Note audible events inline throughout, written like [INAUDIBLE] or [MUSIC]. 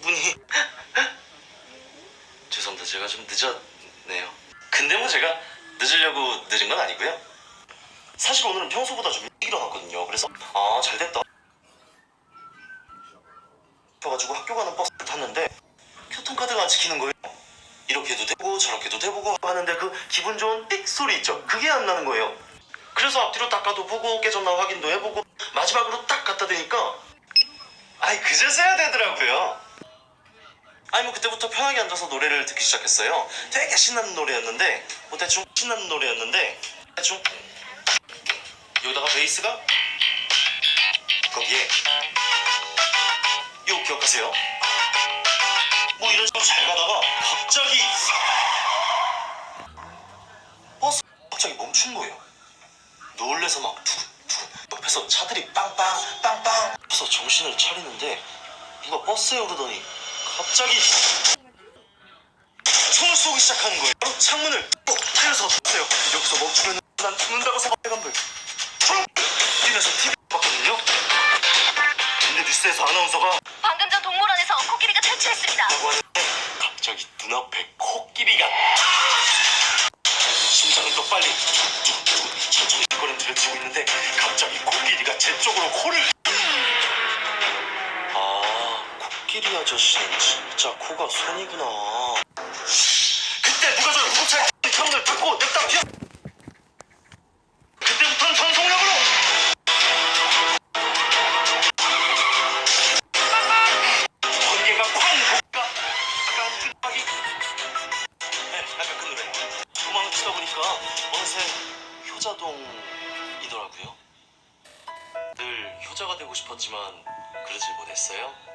분이 [LAUGHS] 죄송합니다. 제가 좀 늦었네요. 근데 뭐 제가 늦으려고 늦은 건 아니고요. 사실 오늘은 평소보다 좀 일어났거든요 그래서 아 잘됐다. 가지고 학교 가는 버스를 탔는데 교통카드가 안 찍히는 거예요. 이렇게 해도 되고 저렇게 해도 되고 하는데 그 기분 좋은 띡 소리 있죠. 그게 안 나는 거예요. 그래서 앞뒤로 닦아도 보고 깨졌나 확인도 해보고 마지막으로 딱 갖다 대니까 아이 그제서야 되더라고요. 아니 뭐 그때부터 편하게 앉아서 노래를 듣기 시작했어요. 되게 신나는 노래였는데 뭐 대충 신나는 노래였는데 대충 여기다가 베이스가 거기에 요 기억하세요? 뭐 이런 식으로 잘 가다가 갑자기 버스 갑자기 멈춘 거예요. 놀래서 막 두근두근 옆에서 차들이 빵빵 빵빵 그래서 정신을 차리는데 누가 버스에 오르더니 갑자기 총을 쏘기 시작하는 거예요. 바로 창문을 꼭 때려서 떴어요. 여기서 멈추면 난 죽는다고 생각해간들 총 뛰면서 TV 봤거든요. 근데 뉴스에서 아나운서가 방금 전 동물원에서 코끼리가 탈출했습니다. 라고 하는데 갑자기 눈앞에 코끼리가 심장은 또 빨리 툭툭툭 천천히 걸음질을 치고 있는데 갑자기 코끼리가 제 쪽으로 코를 코끼리 아저씨는 진짜 코가 손이구나. 그때 누가 저 구급차에 형들 닫고 냅다 튀어 그때부터는 전속력으로! 번개가 쾅! 목가 약간 끈적이 네, 약간 그 노래. 도망을 치다 보니까 어느새 효자동이더라고요. 늘 효자가 되고 싶었지만 그러질 못했어요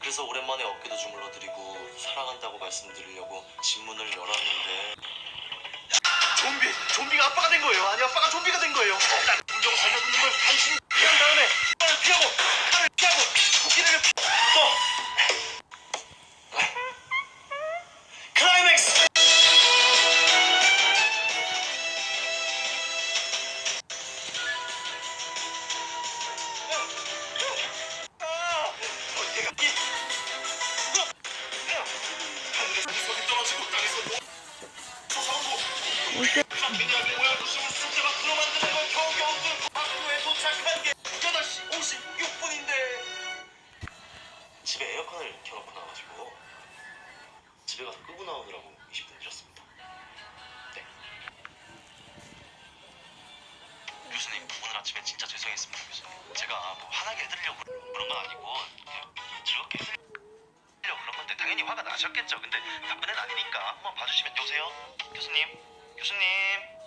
그래서 오랜만에 어깨도 주물러 드리고 사랑한다고 말씀드리려고 집문을 열었는데. 좀비! 좀비가 아빠가 된 거예요. 아니 아빠가 좀비가 된 거예요. 난 분명 살려두는 걸 당신이 피한 다음에 칼을 피하고 인데 집에 에어컨을 켜놓고 나가지고 집에 가서 끄고 나오느라고 20분 늦었습니다. 네. 교수님 오늘 아침에 진짜 죄송했습니다 교수님. 제가 뭐 화나게 해드리려고 그런 건 아니고 그런 건데 당연히 화가 나셨겠죠. 근데 나쁜 애는 아니니까 한번 봐주시면 여보세요? 교수님 교수님